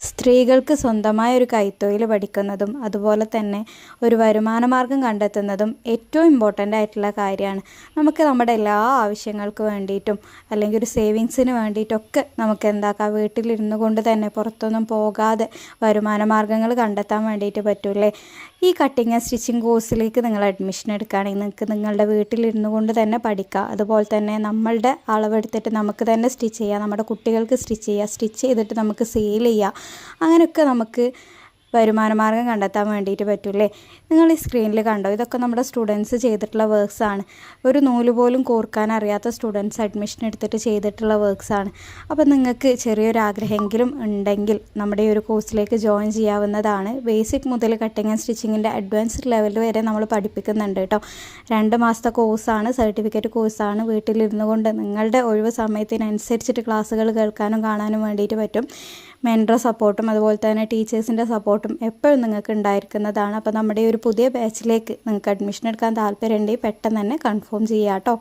സ്ത്രീകൾക്ക് സ്വന്തമായ ഒരു കൈത്തൊഴിൽ പഠിക്കുന്നതും അതുപോലെ തന്നെ ഒരു വരുമാന മാർഗം കണ്ടെത്തുന്നതും ഏറ്റവും ഇമ്പോർട്ടന്റ് ആയിട്ടുള്ള കാര്യമാണ്. നമുക്ക് നമ്മുടെ എല്ലാ ആവശ്യങ്ങൾക്ക് വേണ്ടിയിട്ടും അല്ലെങ്കിൽ ഒരു സേവിങ്സിന് വേണ്ടിയിട്ടൊക്കെ നമുക്ക് എന്താക്കാം? വീട്ടിലിരുന്നു കൊണ്ട് തന്നെ പുറത്തൊന്നും പോകാതെ വരുമാന മാർഗങ്ങൾ കണ്ടെത്താൻ വേണ്ടിയിട്ട് പറ്റൂലേ ഈ കട്ടിങ് ആൻഡ് സ്റ്റിച്ചിങ് കോഴ്സിലേക്ക് നിങ്ങൾ അഡ്മിഷൻ എടുക്കുകയാണെങ്കിൽ നിങ്ങൾക്ക് നിങ്ങളുടെ വീട്ടിലിരുന്നു കൊണ്ട് തന്നെ പഠിക്കാം. അതുപോലെ തന്നെ നമ്മളുടെ അളവെടുത്തിട്ട് നമുക്ക് തന്നെ സ്റ്റിച്ച് ചെയ്യാം. നമ്മുടെ കുട്ടികൾക്ക് സ്റ്റിച്ച് ചെയ്യാം. സ്റ്റിച്ച് ചെയ്തിട്ട് നമുക്ക് സെയിൽ ചെയ്യാം. അങ്ങനെയൊക്കെ നമുക്ക് വരുമാന മാർഗം കണ്ടെത്താൻ വേണ്ടിയിട്ട് പറ്റൂലേ നിങ്ങൾ ഈ സ്ക്രീനിൽ കണ്ടോ? ഇതൊക്കെ നമ്മുടെ സ്റ്റുഡൻസ് ചെയ്തിട്ടുള്ള വർക്ക്സ് ആണ്. ഒരു നൂൽ പോലും കോർക്കാൻ അറിയാത്ത സ്റ്റുഡൻസ് അഡ്മിഷൻ എടുത്തിട്ട് ചെയ്തിട്ടുള്ള വർക്ക്സ് ആണ്. അപ്പോൾ നിങ്ങൾക്ക് ചെറിയൊരു ആഗ്രഹമെങ്കിലും ഉണ്ടെങ്കിൽ നമ്മുടെ ഈ ഒരു കോഴ്സിലേക്ക് ജോയിൻ ചെയ്യാവുന്നതാണ്. ബേസിക് മുതൽ കട്ടിങ് ആൻഡ് സ്റ്റിച്ചിങ്ങിന്റെ അഡ്വാൻസ്ഡ് ലെവൽ വരെ നമ്മൾ പഠിപ്പിക്കുന്നുണ്ട് കേട്ടോ. രണ്ട് മാസത്തെ കോഴ്സാണ് സർട്ടിഫിക്കറ്റ് കോഴ്സാണ് വീട്ടിലിരുന്നു കൊണ്ട് നിങ്ങളുടെ ഒഴിവ് സമയത്തിനനുസരിച്ചിട്ട് ക്ലാസ്സുകൾ കേൾക്കാനും കാണാനും വേണ്ടിയിട്ട് പറ്റും. മെന്റർ സപ്പോർട്ടും അതുപോലെ തന്നെ ടീച്ചേഴ്സിന്റെ സപ്പോർട്ടും എപ്പോഴും നിങ്ങൾക്ക് ഉണ്ടായിരിക്കുന്നതാണ്. അപ്പോൾ നമ്മുടെ ഒരു പുതിയ ബാച്ചിലേക്ക് നിങ്ങൾക്ക് അഡ്മിഷൻ എടുക്കാൻ താല്പര്യമുണ്ടെങ്കിൽ പെട്ടെന്ന് തന്നെ കൺഫേം ചെയ്യാം കേട്ടോ.